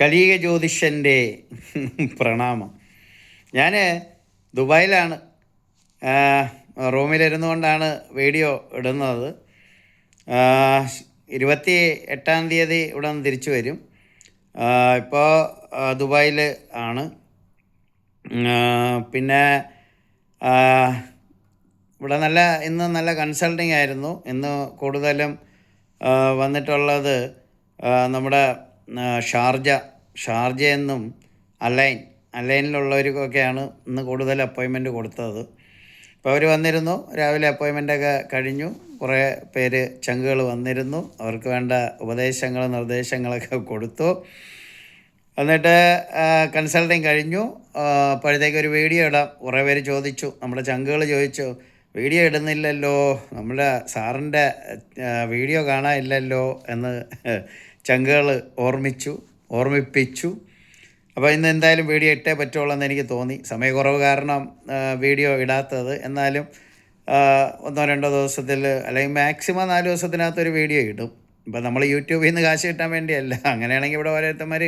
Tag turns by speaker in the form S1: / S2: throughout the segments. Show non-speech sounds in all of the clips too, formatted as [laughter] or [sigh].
S1: കലിക ജ്യോതിഷന്റെ പ്രണാമം. ഞാൻ ദുബായിലാണ്. റൂമിലിരുന്നു കൊണ്ടാണ് വീഡിയോ ഇടുന്നത്. ഇരുപത്തി എട്ടാം തീയതി ഇവിടെ നിന്ന് തിരിച്ചു വരും. ഇപ്പോൾ ദുബായിൽ ആണ്. പിന്നെ ഇവിടെ നല്ല ഇന്ന് നല്ല കൺസൾട്ടിങ് ആയിരുന്നു. ഇന്ന് കൂടുതലും വന്നിട്ടുള്ളത് നമ്മുടെ ഷാർജ ഷാർജ എന്നും അലൈൻ അലൈനിലുള്ളവർക്കൊക്കെയാണ് ഇന്ന് കൂടുതൽ അപ്പോയിൻമെന്റ് കൊടുത്തത്. അപ്പോൾ അവർ വന്നിരുന്നു രാവിലെ അപ്പോയിൻമെന്റൊക്കെ കഴിഞ്ഞു. കുറേ പേര് ചങ്കുകൾ വന്നിരുന്നു. അവർക്ക് വേണ്ട ഉപദേശങ്ങളും നിർദ്ദേശങ്ങളൊക്കെ കൊടുത്തു. എന്നിട്ട് കൺസൾട്ടിങ് കഴിഞ്ഞു. അപ്പോഴത്തേക്ക് ഒരു വീഡിയോ ഇടാം. കുറേ പേര് ചോദിച്ചു. നമ്മുടെ ചങ്കുകൾ ചോദിച്ചു. വീഡിയോ ഇടുന്നില്ലല്ലോ. നമ്മുടെ സാറിന്റെ വീഡിയോ കാണാനില്ലല്ലോ എന്ന് ചങ്കുകൾ ഓർമ്മിച്ചു ഓർമ്മിപ്പിച്ചു. അപ്പോൾ ഇന്ന് എന്തായാലും വീഡിയോ ഇട്ടേ പറ്റുള്ളൂ എന്ന് എനിക്ക് തോന്നി. സമയക്കുറവ് കാരണം വീഡിയോ ഇടാത്തത്. എന്നാലും ഒന്നോ രണ്ടോ ദിവസത്തിൽ അല്ലെങ്കിൽ മാക്സിമം നാല് ദിവസത്തിനകത്തൊരു വീഡിയോ ഇടും. ഇപ്പം നമ്മൾ യൂട്യൂബിൽ നിന്ന് കാശ് കിട്ടാൻ വേണ്ടിയല്ല. അങ്ങനെയാണെങ്കിൽ ഇവിടെ ഓരോരുത്തന്മാർ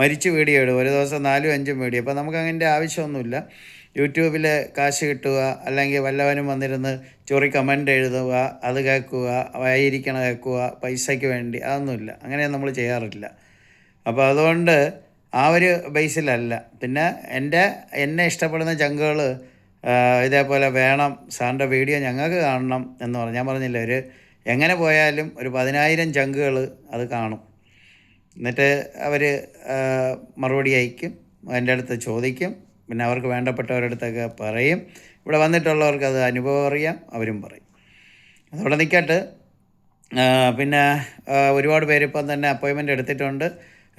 S1: മരിച്ച് വീഡിയോ ഇടും. ഒരു ദിവസം നാലും അഞ്ചും വീഡിയോ. അപ്പോൾ നമുക്ക് അങ്ങനെ ആവശ്യമൊന്നുമില്ല. യൂട്യൂബിൽ കാശ് കിട്ടുക അല്ലെങ്കിൽ വല്ലവനും വന്നിരുന്ന് ചൊറി കമന്റ് എഴുതുക അത് കേൾക്കുക വായിരിക്കണ കേൾക്കുക പൈസയ്ക്ക് വേണ്ടി അതൊന്നുമില്ല. അങ്ങനെ നമ്മൾ ചെയ്യാറില്ല. അപ്പോൾ അതുകൊണ്ട് ആ ഒരു ബേസിലല്ല. പിന്നെ എന്റെ എന്നെ ഇഷ്ടപ്പെടുന്ന ചങ്കുകൾ ഇതേപോലെ വേണം സാറിന്റെ വീഡിയോ ഞങ്ങൾക്ക് കാണണം എന്ന് പറഞ്ഞു ഞാൻ പറഞ്ഞില്ല ഒരു എങ്ങനെ പോയാലും ഒരു പതിനായിരം ചങ്കുകൾ അത് കാണും. എന്നിട്ട് അവർ മറുപടി അയക്കും എന്റെ അടുത്ത് ചോദിക്കും പിന്നെ അവർക്ക് വേണ്ടപ്പെട്ടവരടുത്തൊക്കെ പറയും. ഇവിടെ വന്നിട്ടുള്ളവർക്ക് അത് അനുഭവം അറിയാം അവരും പറയും. അതവിടെ നിൽക്കട്ടെ പിന്നെ ഒരുപാട് പേര് ഇപ്പം തന്നെ അപ്പോയിൻമെന്റ് എടുത്തിട്ടുണ്ട്.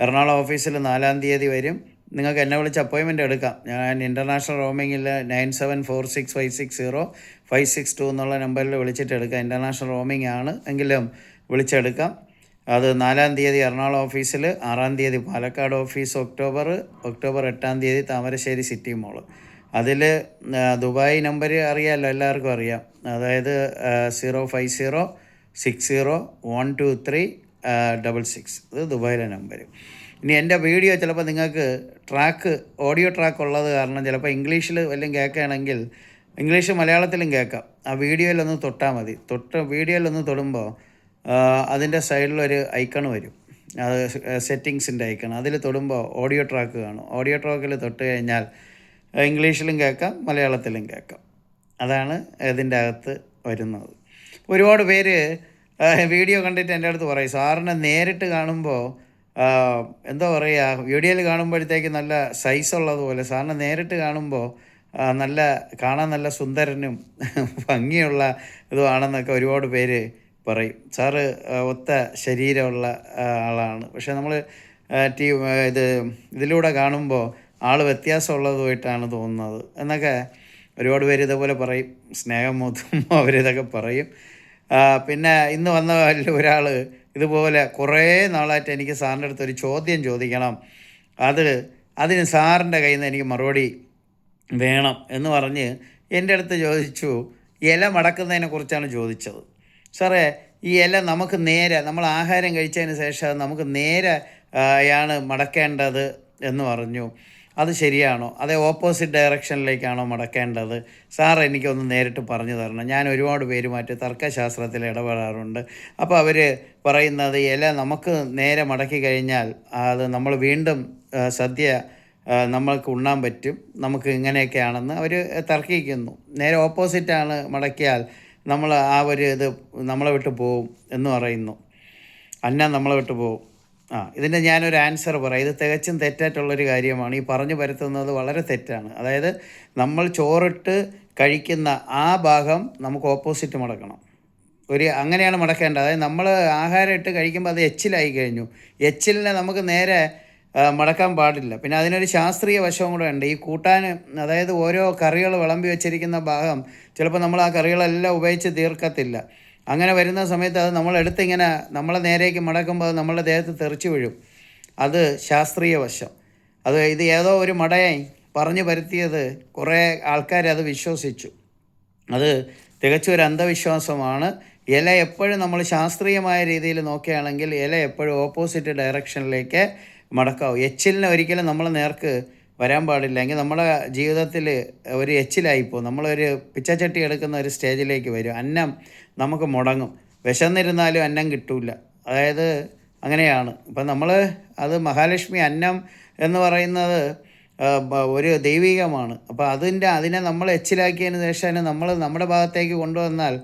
S1: എറണാകുളം ഓഫീസിൽ നാലാം തീയതി വരും. നിങ്ങൾക്ക് എന്നെ വിളിച്ച് അപ്പോയിൻമെന്റ് എടുക്കാം. ഞാൻ international റോമിങ്ങിൽ nine seven four six five six zero five six two എന്നുള്ള നമ്പറിൽ വിളിച്ചിട്ട് എടുക്കാം. ഇന്റർനാഷണൽ റോമിംഗ് ആണ് എങ്കിലും വിളിച്ചെടുക്കാം. അത് നാലാം തീയതി എറണാകുളം ഓഫീസിൽ ആറാം തീയതി പാലക്കാട് ഓഫീസ് ഒക്ടോബർ ഒക്ടോബർ എട്ടാം തീയതി താമരശ്ശേരി സിറ്റി മോൾ. അതിൽ ദുബായ് നമ്പർ അറിയാമല്ലോ എല്ലാവർക്കും അറിയാം. അതായത് zero five zero six zero one two three double six. ഇത് ദുബായിലെ നമ്പർ ഇനി എന്റെ വീഡിയോ ചിലപ്പോൾ നിങ്ങൾക്ക് ട്രാക്ക് ഓഡിയോ ട്രാക്ക് ഉള്ളത് കാരണം ചിലപ്പോൾ ഇംഗ്ലീഷിൽ വല്ലതും കേൾക്കുകയാണെങ്കിൽ ഇംഗ്ലീഷ് മലയാളത്തിലും കേൾക്കാം. ആ വീഡിയോയിലൊന്ന് തൊട്ടാൽ മതി. തൊട്ട് വീഡിയോയിലൊന്ന് തൊടുമ്പോൾ അതിന്റെ സൈഡിലൊരു ഐക്കൺ വരും. അത് സെറ്റിങ്സിന്റെ ഐക്കൺ. അതിൽ തൊടുമ്പോൾ ഓഡിയോ ട്രാക്ക് കാണും. ഓഡിയോ ട്രാക്കിൽ തൊട്ട് കഴിഞ്ഞാൽ ഇംഗ്ലീഷിലും കേൾക്കാം മലയാളത്തിലും കേൾക്കാം. അതാണ് ഇതിന്റെ അകത്ത് വരുന്നത്. ഒരുപാട് പേര് വീഡിയോ കണ്ടിട്ട് എന്റെ അടുത്ത് പറയും സാറിനെ നേരിട്ട് കാണുമ്പോൾ എന്താ പറയുക വീഡിയോയിൽ കാണുമ്പോഴത്തേക്ക് നല്ല സൈസ് ഉള്ളതുപോലെ സാറിനെ നേരിട്ട് കാണുമ്പോൾ നല്ല കാണാൻ നല്ല സുന്ദരനും ഭംഗിയുള്ള ഇതുമാണെന്നൊക്കെ ഒരുപാട് പേര് പറയും. സാറ് ഒത്ത ശരീരമുള്ള ആളാണ്. പക്ഷെ നമ്മൾ ടി ഇത് ഇതിലൂടെ കാണുമ്പോൾ ആൾ വ്യത്യാസമുള്ളതുമായിട്ടാണ് തോന്നുന്നത്. എന്നൊക്കെ ഒരുപാട് പേര് ഇതേപോലെ പറയും. സ്നേഹം മൂത്തും [laughs] അവരിതൊക്കെ പറയും. പിന്നെ ഇന്ന് വന്ന ഒരാൾ ഇതുപോലെ കുറേ നാളായിട്ട് എനിക്ക് സാറിന്റെ അടുത്ത് ഒരു ചോദ്യം ചോദിക്കണം. അത് അതിന് സാറിന്റെ കയ്യിൽ നിന്ന് എനിക്ക് മറുപടി വേണം എന്ന് പറഞ്ഞ് എന്റെ അടുത്ത് ചോദിച്ചു. ഇല മടക്കുന്നതിനെ കുറിച്ചാണ് ചോദിച്ചത്. സാറേ ഈ ഇല നമുക്ക് നേരെ നമ്മൾ ആഹാരം കഴിച്ചതിന് ശേഷം നമുക്ക് നേരെ ആണ് മടക്കേണ്ടത് എന്ന് പറഞ്ഞു. അത് ശരിയാണോ? അതേ ഓപ്പോസിറ്റ് ഡയറക്ഷനിലേക്കാണോ മടക്കേണ്ടത്? സാർ എനിക്കൊന്ന് നേരിട്ട് പറഞ്ഞു തരണം. ഞാൻ ഒരുപാട് പേരുമായിട്ട് തർക്കശാസ്ത്രത്തിൽ ഇടപെടാറുണ്ട്. അപ്പോൾ അവർ പറയുന്നത് ഇല നമുക്ക് നേരെ മടക്കി കഴിഞ്ഞാൽ അത് നമ്മൾ വീണ്ടും സദ്യ നമ്മൾക്ക് ഉണ്ണാൻ പറ്റും. നമുക്ക് ഇങ്ങനെയൊക്കെയാണെന്ന് അവർ തർക്കിക്കുന്നു. നേരെ ഓപ്പോസിറ്റാണ് മടക്കിയാൽ നമ്മൾ ആ ഒരു ഇത് നമ്മളെ വിട്ട് പോവും എന്ന് പറയുന്നു. അന്ന നമ്മളെ വിട്ട് പോവും. ആ ഇതിന്റെ ഞാനൊരു ആൻസർ പറയാം. ഇത് തികച്ചും തെറ്റായിട്ടുള്ളൊരു കാര്യമാണ്. ഈ പറഞ്ഞു പരത്തുന്നത് വളരെ തെറ്റാണ്. അതായത് നമ്മൾ ചോറിട്ട് കഴിക്കുന്ന ആ ഭാഗം നമുക്ക് ഓപ്പോസിറ്റ് മടക്കണം. ഒരു അങ്ങനെയാണ് മടക്കേണ്ടത്. അതായത് നമ്മൾ ആഹാരം ഇട്ട് കഴിക്കുമ്പോൾ അത് എച്ചിലായി കഴിഞ്ഞു. എച്ചിലിനെ നമുക്ക് നേരെ മടക്കാൻ പാടില്ല. പിന്നെ അതിനൊരു ശാസ്ത്രീയ വശവും കൂടെ ഉണ്ട്. ഈ കൂട്ടാൻ അതായത് ഓരോ കറികൾ വിളമ്പി വെച്ചിരിക്കുന്ന ഭാഗം ചിലപ്പോൾ നമ്മൾ ആ കറികളെല്ലാം ഉപയോഗിച്ച് തീർക്കത്തില്ല. അങ്ങനെ വരുന്ന സമയത്ത് അത് നമ്മളെടുത്ത് ഇങ്ങനെ നമ്മളെ നേരേക്ക് മടക്കുമ്പോൾ അത് നമ്മളുടെ ദേഹത്ത് തെറിച്ച് വീഴും. അത് ശാസ്ത്രീയ വശം. അത് ഇത് ഏതോ ഒരു മടയായി പറഞ്ഞു പരത്തിയത് കുറേ ആൾക്കാർ അത് വിശ്വസിച്ചു. അത് തികച്ചും ഒരു അന്ധവിശ്വാസമാണ്. ഇല എപ്പോഴും നമ്മൾ ശാസ്ത്രീയമായ രീതിയിൽ നോക്കുകയാണെങ്കിൽ ഇല എപ്പോഴും ഓപ്പോസിറ്റ് ഡയറക്ഷനിലേക്ക് മടക്കാവും. എച്ചിലിനെ ഒരിക്കലും നമ്മളെ നേർക്ക് വരാൻ പാടില്ല. എങ്കിൽ നമ്മുടെ ജീവിതത്തിൽ ഒരു എച്ചിലായിപ്പോൾ നമ്മളൊരു പിച്ചച്ചട്ടി എടുക്കുന്ന ഒരു സ്റ്റേജിലേക്ക് വരും. അന്നം നമുക്ക് മുടങ്ങും. വിശന്നിരുന്നാലും അന്നം കിട്ടില്ല അതായത് അങ്ങനെയാണ്. ഇപ്പം നമ്മൾ അത് മഹാലക്ഷ്മി അന്നം എന്ന് പറയുന്നത് ഒരു ദൈവികമാണ്. അപ്പോൾ അതിന്റെ അതിനെ നമ്മൾ എച്ചിലാക്കിയതിന് ശേഷം നമ്മൾ നമ്മുടെ ഭാഗത്തേക്ക് കൊണ്ടുവന്നാൽ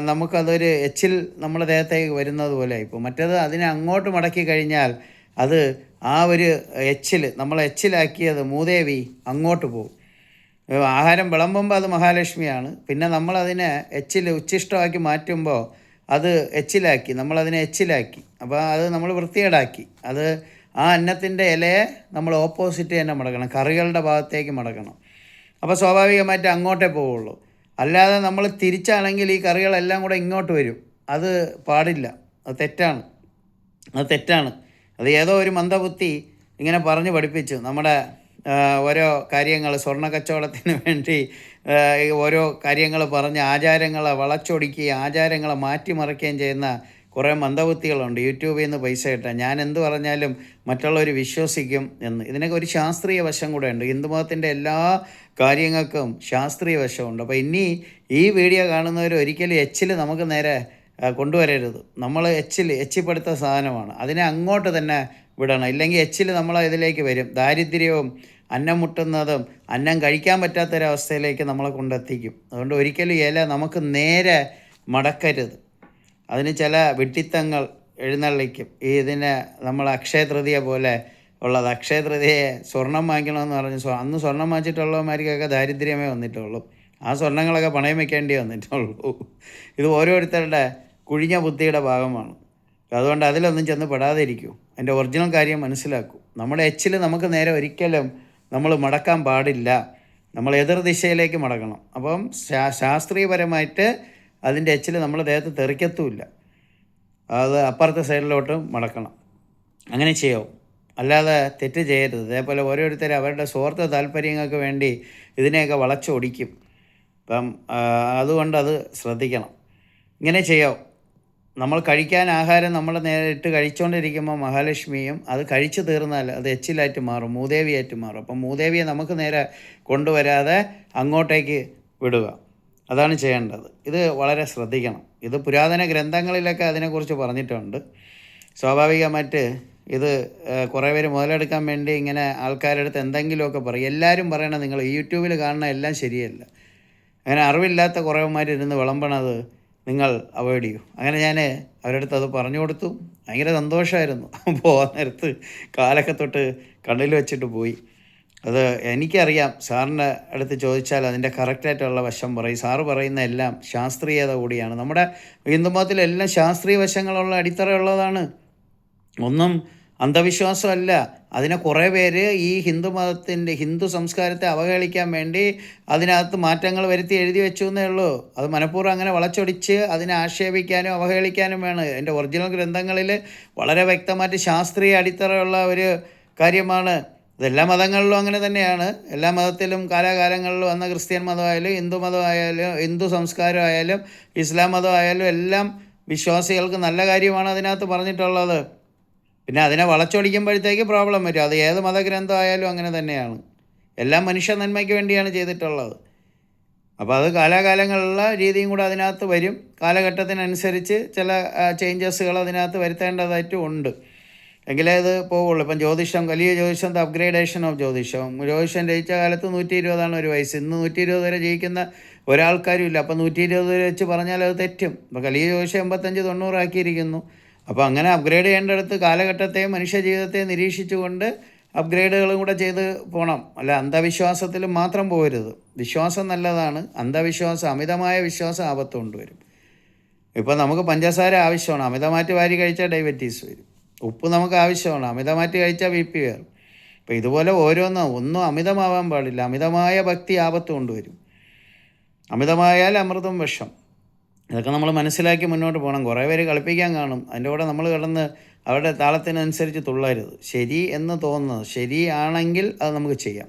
S1: നമുക്കതൊരു എച്ചിൽ നമ്മുടെ ദേഹത്തേക്ക് വരുന്നത് പോലെ ആയിപ്പോൾ മറ്റേത് അതിനെ അങ്ങോട്ട് മടക്കി കഴിഞ്ഞാൽ അത് ആ ഒരു എച്ചിൽ നമ്മൾ എച്ചിലാക്കിയത് മൂദേവി അങ്ങോട്ട് പോകും. ആഹാരം വിളമ്പുമ്പോൾ അത് മഹാലക്ഷ്മിയാണ്. പിന്നെ നമ്മളതിനെ എച്ചിൽ ഉച്ഛിഷ്ടമാക്കി മാറ്റുമ്പോൾ അത് എച്ചിലാക്കി നമ്മളതിനെ എച്ചിലാക്കി. അപ്പോൾ അത് നമ്മൾ വൃത്തികേടാക്കി. അത് ആ അന്നത്തിന്റെ ഇലയെ നമ്മൾ ഓപ്പോസിറ്റ് തന്നെ മടക്കണം കറികളുടെ ഭാഗത്തേക്ക് മടക്കണം അപ്പോൾ സ്വാഭാവികമായിട്ട് അങ്ങോട്ടേ പോവുള്ളൂ. അല്ലാതെ നമ്മൾ തിരിച്ചാണെങ്കിൽ ഈ കറികളെല്ലാം കൂടെ ഇങ്ങോട്ട് വരും. അത് പാടില്ല. അത് തെറ്റാണ്. അത് തെറ്റാണ്. അത് ഏതോ ഒരു മന്ദബുദ്ധി ഇങ്ങനെ പറഞ്ഞു പഠിപ്പിച്ചു. നമ്മുടെ ഓരോ കാര്യങ്ങൾ സ്വർണ കച്ചവടത്തിന് [laughs] വേണ്ടി ഓരോ കാര്യങ്ങൾ പറഞ്ഞ് ആചാരങ്ങളെ വളച്ചൊടിക്കുകയും ആചാരങ്ങളെ മാറ്റിമറിക്കുകയും ചെയ്യുന്ന കുറേ മന്ദബുദ്ധികളുണ്ട്. യൂട്യൂബിൽ നിന്ന് പൈസ കിട്ടാൻ. ഞാൻ എന്ത് പറഞ്ഞാലും മറ്റുള്ളവർ വിശ്വസിക്കും എന്ന്. ഇതിനൊക്കെ ഒരു ശാസ്ത്രീയ വശം കൂടെ ഉണ്ട്. ഹിന്ദുമതത്തിന്റെ എല്ലാ കാര്യങ്ങൾക്കും ശാസ്ത്രീയ വശമുണ്ട്. അപ്പോൾ ഇനി ഈ വീഡിയോ കാണുന്നവർ ഒരിക്കലും എച്ചിൽ നമുക്ക് നേരെ കൊണ്ടുവരരുത്. നമ്മൾ എച്ചിൽ എച്ചിപ്പെടുത്ത സാധനമാണ്. അതിനെ അങ്ങോട്ട് തന്നെ വിടണം. ഇല്ലെങ്കിൽ എച്ചിൽ നമ്മൾ ഇതിലേക്ക് വരും. ദാരിദ്ര്യവും അന്നം മുട്ടുന്നതും അന്നം കഴിക്കാൻ പറ്റാത്തൊരവസ്ഥയിലേക്ക് നമ്മളെ കൊണ്ടെത്തിക്കും. അതുകൊണ്ട് ഒരിക്കലും ഇല നമുക്ക് നേരെ മടക്കരുത്. അതിന് ചില വെട്ടിത്തങ്ങൾ എഴുന്നള്ളിക്കും. ഈ ഇതിനെ നമ്മൾ അക്ഷയതൃതിയെ പോലെ ഉള്ളത്. അക്ഷയതൃതിയെ സ്വർണം വാങ്ങിക്കണമെന്ന് പറഞ്ഞ് അന്ന് സ്വർണം വാങ്ങിച്ചിട്ടുള്ളവന്മാർക്കൊക്കെ ദാരിദ്ര്യമേ വന്നിട്ടുള്ളൂ. ആ സ്വർണങ്ങളൊക്കെ പണയം വെക്കേണ്ടി വന്നിട്ടുള്ളൂ. ഇത് ഓരോരുത്തരുടെ കുഴിഞ്ഞ ബുദ്ധിയുടെ ഭാഗമാണ്. അതുകൊണ്ട് അതിലൊന്നും ചെന്ന് പെടാതിരിക്കൂ. അതിന്റെ ഒറിജിനൽ കാര്യം മനസ്സിലാക്കൂ. നമ്മുടെ എച്ചിൽ നമുക്ക് നേരെ ഒരിക്കലും നമ്മൾ മടക്കാൻ പാടില്ല. നമ്മൾ എതിർ ദിശയിലേക്ക് മടക്കണം അപ്പം ശാസ്ത്രീയപരമായിട്ട് അതിന്റെ എച്ചിൽ നമ്മൾ ദേഹത്ത് തെറിക്കത്തുമില്ല അത് അപ്പുറത്തെ സൈഡിലോട്ട് മടക്കണം. അങ്ങനെ ചെയ്യാവും അല്ലാതെ തെറ്റ് ചെയ്യരുത്. അതേപോലെ ഓരോരുത്തർ അവരുടെ സ്വാർത്ഥ താല്പര്യങ്ങൾക്ക് വേണ്ടി ഇതിനെയൊക്കെ വളച്ചൊടിക്കും. അപ്പം അതുകൊണ്ട് അത് ശ്രദ്ധിക്കണം. ഇങ്ങനെ ചെയ്യാവും നമ്മൾ കഴിക്കാൻ ആഹാരം നമ്മൾ നേരിട്ട് കഴിച്ചുകൊണ്ടിരിക്കുമ്പോൾ മഹാലക്ഷ്മിയും അത് കഴിച്ചു തീർന്നാൽ അത് എച്ചിലായിട്ട് മാറും മൂദേവിയായിട്ട് മാറും. അപ്പം മൂദേവിയെ നമുക്ക് നേരെ കൊണ്ടുവരാതെ അങ്ങോട്ടേക്ക് വിടുക. അതാണ് ചെയ്യേണ്ടത്. ഇത് വളരെ ശ്രദ്ധിക്കണം. ഇത് പുരാതന ഗ്രന്ഥങ്ങളിലൊക്കെ അതിനെക്കുറിച്ച് പറഞ്ഞിട്ടുണ്ട്. സ്വാഭാവികമായിട്ട് ഇത് കുറേ പേര് മുതലെടുക്കാൻ വേണ്ടി ഇങ്ങനെ ആൾക്കാരുടെ അടുത്ത് എന്തെങ്കിലുമൊക്കെ പറയും. എല്ലാവരും പറയണം നിങ്ങൾ യൂട്യൂബിൽ കാണുന്ന എല്ലാം ശരിയല്ല. അങ്ങനെ അറിവില്ലാത്ത കുറേമാർ ഇരുന്ന് വിളമ്പണത് നിങ്ങൾ അവോയ്ഡ് ചെയ്യൂ. അങ്ങനെ ഞാൻ അവരുടെ അടുത്ത് അത് പറഞ്ഞു കൊടുത്തു. ഭയങ്കര സന്തോഷമായിരുന്നു പോകാൻ നേരത്ത് കാലൊക്കെ തൊട്ട് കണ്ണിൽ വെച്ചിട്ട് പോയി. അത് എനിക്കറിയാം. സാറിന്റെ അടുത്ത് ചോദിച്ചാൽ അതിന്റെ കറക്റ്റായിട്ടുള്ള വശം പറയും. സാറ് പറയുന്ന എല്ലാം ശാസ്ത്രീയത കൂടിയാണ്. നമ്മുടെ ഹിന്ദുമതത്തിലെല്ലാം ശാസ്ത്രീയ വശങ്ങളുള്ള അടിത്തറയുള്ളതാണ്. ഒന്നും അന്ധവിശ്വാസമല്ല. അതിനെ കുറേ പേര് ഈ ഹിന്ദു മതത്തിന്റെ ഹിന്ദു സംസ്കാരത്തെ അവഹേളിക്കാൻ വേണ്ടി അതിനകത്ത് മാറ്റങ്ങൾ വരുത്തി എഴുതി വെച്ചു എന്നേ ഉള്ളൂ. അത് മനഃപൂർവം അങ്ങനെ വളച്ചൊടിച്ച് അതിനെ ആക്ഷേപിക്കാനും അവഹേളിക്കാനും വേണം. എന്റെ ഒറിജിനൽ ഗ്രന്ഥങ്ങളിൽ വളരെ വ്യക്തമായിട്ട് ശാസ്ത്രീയ അടിത്തറയുള്ള ഒരു കാര്യമാണ്. ഇതെല്ലാ മതങ്ങളിലും അങ്ങനെ തന്നെയാണ്. എല്ലാ മതത്തിലും കാലാകാലങ്ങളിലും വന്ന ക്രിസ്ത്യൻ മതമായാലും ഹിന്ദു മതമായാലും ഹിന്ദു സംസ്കാരമായാലും ഇസ്ലാം മതമായാലും എല്ലാം വിശ്വാസികൾക്ക് നല്ല കാര്യമാണ് അതിനകത്ത് പറഞ്ഞിട്ടുള്ളത്. പിന്നെ അതിനെ വളച്ചൊടിക്കുമ്പോഴത്തേക്ക് പ്രോബ്ലം വരും. അത് ഏത് മതഗ്രന്ഥമായാലും അങ്ങനെ തന്നെയാണ്. എല്ലാം മനുഷ്യ നന്മയ്ക്ക് വേണ്ടിയാണ് ചെയ്തിട്ടുള്ളത്. അപ്പോൾ അത് കാലാകാലങ്ങളിലുള്ള രീതിയും കൂടെ അതിനകത്ത് വരും. കാലഘട്ടത്തിനനുസരിച്ച് ചില ചേഞ്ചസുകൾ അതിനകത്ത് വരുത്തേണ്ടതായിട്ടും ഉണ്ട്. എങ്കിലേ അത് പോവുള്ളൂ. ഇപ്പം ജ്യോതിഷം വലിയ ജ്യോതിഷം ദ അപ്ഗ്രേഡേഷൻ ഓഫ് ജ്യോതിഷം. ജ്യോതിഷം ജയിച്ച കാലത്ത് നൂറ്റി ഇരുപതാണ് ഒരു വയസ്സ്. ഇന്ന് നൂറ്റി ഇരുപത് വരെ ജയിക്കുന്ന ഒരാൾക്കാരും ഇല്ല അപ്പം നൂറ്റി ഇരുപത് വരെ വെച്ച് പറഞ്ഞാൽ അത് തെറ്റും. അപ്പം വലിയ ജ്യോതിഷം എൺപത്തഞ്ച് തൊണ്ണൂറാക്കിയിരിക്കുന്നു അപ്പോൾ അങ്ങനെ അപ്ഗ്രേഡ് ചെയ്യേണ്ടടുത്ത് കാലഘട്ടത്തെ മനുഷ്യ ജീവിതത്തെയും നിരീക്ഷിച്ചുകൊണ്ട് അപ്ഗ്രേഡുകളും കൂടെ ചെയ്ത് പോകണം അല്ല അന്ധവിശ്വാസത്തിൽ മാത്രം പോകരുത് വിശ്വാസം നല്ലതാണ്. അന്ധവിശ്വാസം അമിതമായ വിശ്വാസം ആപത്ത് കൊണ്ടുവരും ഇപ്പോൾ നമുക്ക് പഞ്ചസാര ആവശ്യമാണ്. അമിതമായിട്ട് വാരി കഴിച്ചാൽ ഡയബറ്റീസ് വരും. ഉപ്പ് നമുക്ക് ആവശ്യമാണ്. അമിതമായിട്ട് കഴിച്ചാൽ ബി പി കയറും അപ്പോൾ ഇതുപോലെ ഓരോന്നും ഒന്നും അമിതമാവാൻ പാടില്ല. അമിതമായ ഭക്തി ആപത്ത് കൊണ്ടുവരും അമിതമായാൽ അമൃതം വിഷം. ഇതൊക്കെ നമ്മൾ മനസ്സിലാക്കി മുന്നോട്ട് പോകണം. കുറേ പേര് കളിപ്പിക്കാൻ കാണും. അതിന്റെ കൂടെ നമ്മൾ കിടന്ന് അവരുടെ താളത്തിനനുസരിച്ച് തുള്ളരുത്. ശരി എന്ന് തോന്നുന്നത് ശരിയാണെങ്കിൽ അത് നമുക്ക് ചെയ്യാം.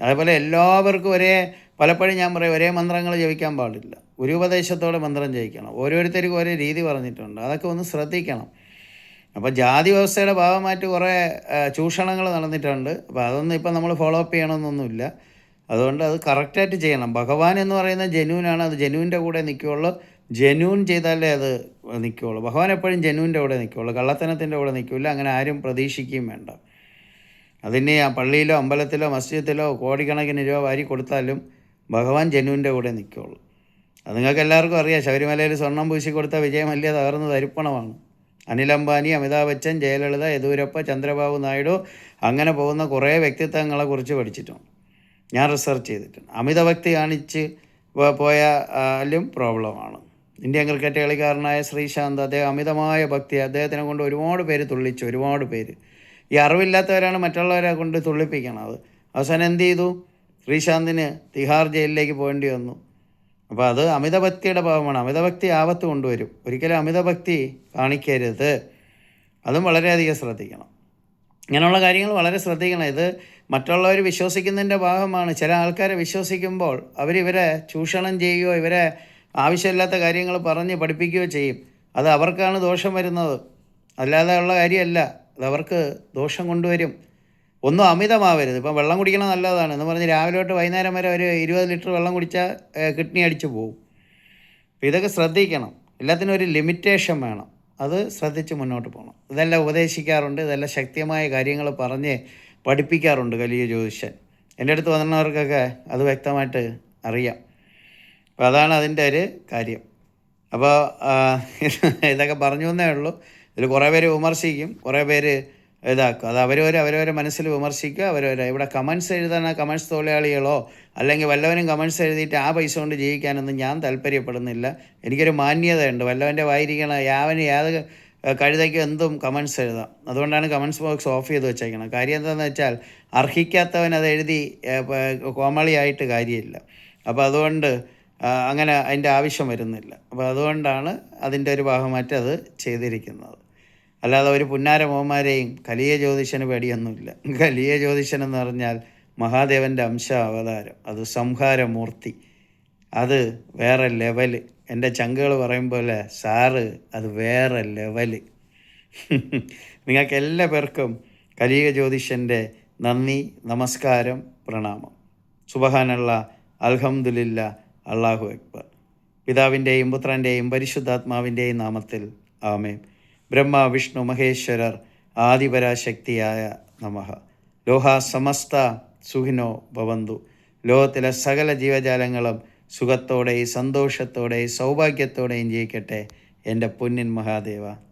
S1: അതേപോലെ എല്ലാവർക്കും ഒരേ പലപ്പോഴും ഞാൻ പറയും ഒരേ മന്ത്രങ്ങൾ ജപിക്കാൻ പാടില്ല. ഗുരുപദേശത്തോടെ മന്ത്രം ജയിക്കണം ഓരോരുത്തർക്കും ഓരോ രീതി പറഞ്ഞിട്ടുണ്ട്. അതൊക്കെ ഒന്ന് ശ്രദ്ധിക്കണം. അപ്പോൾ ജാതി വ്യവസ്ഥയുടെ ഭാഗമായിട്ട് കുറേ ചൂഷണങ്ങൾ നടന്നിട്ടുണ്ട്. അപ്പോൾ അതൊന്നും ഇപ്പം നമ്മൾ ഫോളോ അപ്പ് ചെയ്യണമെന്നൊന്നുമില്ല. അതുകൊണ്ട് അത് കറക്റ്റായിട്ട് ചെയ്യണം. ഭഗവാൻ എന്ന് പറയുന്ന ജനുവിനാണ് അത് ജനുവിന്റെ കൂടെ നിൽക്കുകയുള്ളൂ. ജനുവിൻ ചെയ്താലേ അത് നിൽക്കുകയുള്ളൂ. ഭഗവാൻ എപ്പോഴും ജനുവിന്റെ കൂടെ നിൽക്കുകയുള്ളൂ. കള്ളത്തനത്തിന്റെ കൂടെ നിൽക്കില്ല. അങ്ങനെ ആരും പ്രതീക്ഷിക്കുകയും വേണ്ട. അതിന് ആ പള്ളിയിലോ അമ്പലത്തിലോ മസ്ജിദത്തിലോ കോടിക്കണക്കിന് രൂപ വാരി കൊടുത്താലും ഭഗവാൻ ജനുവിന്റെ കൂടെ നിൽക്കുകയുള്ളൂ. അത് നിങ്ങൾക്ക് എല്ലാവർക്കും അറിയാം. ശബരിമലയിൽ സ്വർണം പൂശി കൊടുത്ത വിജയമല്യ തകർന്ന് തരിപ്പണമാണ് അനിൽ അംബാനി അമിതാഭ് ബച്ചൻ ജയലളിത യദൂരപ്പ ചന്ദ്രബാബു നായിഡു അങ്ങനെ പോകുന്ന കുറേ വ്യക്തിത്വങ്ങളെ കുറിച്ച് പഠിച്ചിട്ടുണ്ട്. ഞാൻ റിസർച്ച് ചെയ്തിട്ടുണ്ട്. അമിതഭക്തി കാണിച്ച് പോ- പോയാലും പ്രോബ്ലമാണ്. ഇന്ത്യൻ ക്രിക്കറ്റ് കളിക്കാരനായ ശ്രീശാന്ത് അദ്ദേഹം അമിതമായ ഭക്തി അദ്ദേഹത്തിനെ കൊണ്ട് ഒരുപാട് പേര് തുള്ളിച്ചു ഒരുപാട് പേര്. ഈ അറിവില്ലാത്തവരാണ് മറ്റുള്ളവരെ കൊണ്ട് തുള്ളിപ്പിക്കണത്. അവസാനം എന്ത് ചെയ്തു? ശ്രീശാന്തിന് തിഹാർ ജയിലിലേക്ക് പോകേണ്ടി വന്നു. അപ്പോൾ അത് അമിതഭക്തിയുടെ ഭാഗമാണ് അമിതഭക്തി ആപത്ത് കൊണ്ടുവരും. ഒരിക്കലും അമിതഭക്തി കാണിക്കരുത്. അതും വളരെയധികം ശ്രദ്ധിക്കണം. ഇങ്ങനെയുള്ള കാര്യങ്ങൾ വളരെ ശ്രദ്ധിക്കണം. ഇത് മറ്റുള്ളവർ വിശ്വസിക്കുന്നതിന്റെ ഭാഗമാണ്. ചില ആൾക്കാരെ വിശ്വസിക്കുമ്പോൾ അവരിവരെ ചൂഷണം ചെയ്യുകയോ ഇവരെ ആവശ്യമില്ലാത്ത കാര്യങ്ങൾ പറഞ്ഞ് പഠിപ്പിക്കുകയോ ചെയ്യും. അത് അവർക്കാണ് ദോഷം വരുന്നത്. അല്ലാതെ ഉള്ള കാര്യമല്ല. അത് അവർക്ക് ദോഷം കൊണ്ടുവരും. ഒന്നും അമിതമാവരുത്. ഇപ്പം വെള്ളം കുടിക്കണം നല്ലതാണ്. എന്ന് പറഞ്ഞ് രാവിലെ തൊട്ട് വൈകുന്നേരം വരെ ഒരു ഇരുപത് ലിറ്റർ വെള്ളം കുടിച്ചാൽ കിഡ്നി അടിച്ചു പോകും ഇതൊക്കെ ശ്രദ്ധിക്കണം. എല്ലാത്തിനും ഒരു ലിമിറ്റേഷൻ വേണം. അത് ശ്രദ്ധിച്ച് മുന്നോട്ട് പോകണം. ഇതെല്ലാം ഉപദേശിക്കാറുണ്ട്. ഇതെല്ലാം ശക്തിമായ കാര്യങ്ങൾ പറഞ്ഞ് പഠിപ്പിക്കാറുണ്ട് കലിയ ജ്യോതിഷൻ. എന്റെ അടുത്ത് വന്നവർക്കൊക്കെ അത് വ്യക്തമായിട്ട് അറിയാം. അപ്പോൾ അതാണ് അതിന്റെ ഒരു കാര്യം. അപ്പോൾ ഇതൊക്കെ പറഞ്ഞു എന്നേ ഉള്ളൂ. ഇതിൽ കുറേ പേര് വിമർശിക്കും കുറേ പേര് ഇതാക്കും. അത് അവരവർ അവരവരെ മനസ്സിൽ വിമർശിക്കുക അവരവരെ ഇവിടെ കമൻസ് എഴുതാൻ കമൻസ് തൊഴിലാളികളോ അല്ലെങ്കിൽ വല്ലവനും കമൻസ് എഴുതിയിട്ട് ആ പൈസ കൊണ്ട് ജീവിക്കാനൊന്നും ഞാൻ താല്പര്യപ്പെടുന്നില്ല. എനിക്കൊരു മാന്യതയുണ്ട്. വല്ലവന്റെ വായിരിക്കണ യാവന് യാത് കഴുതയ്ക്ക് എന്തും കമൻസ് എഴുതാം. അതുകൊണ്ടാണ് കമൻസ് ബോക്സ് ഓഫ് ചെയ്ത് വെച്ചേക്കണം കാര്യം എന്താണെന്ന് വെച്ചാൽ അർഹിക്കാത്തവൻ അത് എഴുതി കോമളിയായിട്ട് കാര്യമില്ല. അപ്പോൾ അതുകൊണ്ട് അങ്ങനെ അതിന്റെ ആവശ്യം വരുന്നില്ല. അപ്പോൾ അതുകൊണ്ടാണ് അതിന്റെ ഒരു ഭാഗമായിട്ട് അത് ചെയ്തിരിക്കുന്നത്. അല്ലാതെ ഒരു പുന്നാര മോമാരെയും കലിയ ജ്യോതിഷന് പേടിയൊന്നുമില്ല. കലിയ ജ്യോതിഷൻ എന്ന് പറഞ്ഞാൽ മഹാദേവന്റെ അംശ അവതാരം അത് സംഹാരമൂർത്തി. അത് വേറെ ലെവൽ എന്റെ ചങ്കുകൾ പറയും പോലെ സാറ് അത് വേറെ ലെവൽ നിങ്ങൾക്ക് എല്ലാ പേർക്കും കലിക ജ്യോതിഷന്റെ നന്ദി നമസ്കാരം പ്രണാമം. സുബഹാനുള്ള അൽഹംദുലില്ല അള്ളാഹു അക്ബർ. പിതാവിന്റെയും പുത്രന്റെയും പരിശുദ്ധാത്മാവിന്റെയും നാമത്തിൽ ആമേം ബ്രഹ്മ വിഷ്ണു മഹേശ്വരർ ആദിപരാശക്തിയായ നമഃ. ലോഹ സമസ്ത സുഹിനോ ഭവന്തു. ലോകത്തിലെ സകല ജീവജാലങ്ങളും സുഖത്തോടെയും സന്തോഷത്തോടെയും സൗഭാഗ്യത്തോടെയും ജീവിക്കട്ടെ എന്റെ പൊന്നിൻ മഹാദേവ.